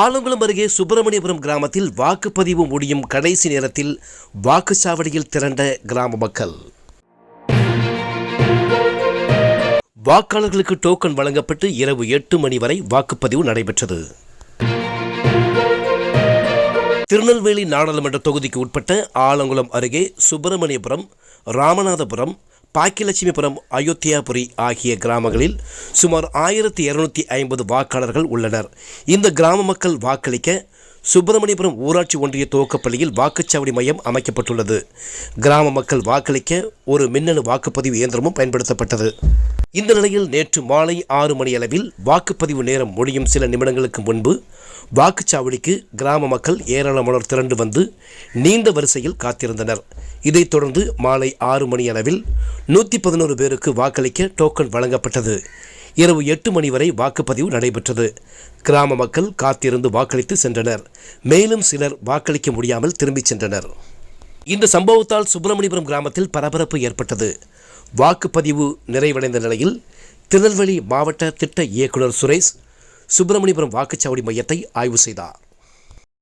ஆலங்குளம் அருகே சுப்பிரமணியபுரம் கிராமத்தில் வாக்குப்பதிவு முடியும் கடைசி நேரத்தில் வாக்குச்சாவடியில் திரண்ட கிராம மக்கள். வாக்காளர்களுக்கு டோக்கன் வழங்கப்பட்டு இரவு எட்டு மணி வரை வாக்குப்பதிவு நடைபெற்றது. திருநெல்வேலி நாடாளுமன்ற தொகுதிக்கு உட்பட்ட ஆலங்குளம் அருகே சுப்பிரமணியபுரம் ராமநாதபுரம் பாக்கியலட்சுமிபுரம் அயோத்தியாபுரி ஆகிய கிராமங்களில் சுமார் ஆயிரத்தி இருநூத்தி ஐம்பது வாக்காளர்கள் உள்ளனர். இந்த கிராம மக்கள் வாக்களிக்க சுப்பிரமணியபுரம் ஊராட்சி ஒன்றிய துவக்கப்பள்ளியில் வாக்குச்சாவடி மையம் அமைக்கப்பட்டுள்ளது. கிராம மக்கள் வாக்களிக்க ஒரு மின்னணு வாக்குப்பதிவு இயந்திரமும் பயன்படுத்தப்பட்டது. இந்த நிலையில் நேற்று மாலை ஆறு மணி அளவில் வாக்குப்பதிவு நேரம் முடியும் சில நிமிடங்களுக்கு முன்பு வாக்குச்சாவடிக்கு கிராம மக்கள் ஏராளமானோர் திரண்டு வந்து நீண்ட வரிசையில் காத்திருந்தனர். இதைத் தொடர்ந்து மாலை ஆறு மணி அளவில் நூற்றி பதினோரு பேருக்கு வாக்களிக்க டோக்கன் வழங்கப்பட்டது. இரவு எட்டு மணி வரை வாக்குப்பதிவு நடைபெற்றது. கிராம மக்கள் காத்திருந்து வாக்களித்து சென்றனர். மேலும் சிலர் வாக்களிக்க முடியாமல் திரும்பிச் சென்றனர். இந்த சம்பவத்தால் சுப்பிரமணியபுரம் கிராமத்தில் பரபரப்பு ஏற்பட்டது. வாக்குப்பதிவு நிறைவடைந்த நிலையில் திருநெல்வேலி மாவட்ட திட்ட இயக்குனர் சுரேஷ் சுப்பிரமணியபுரம் வாக்குச்சாவடி மையத்தை ஆய்வு செய்தார்.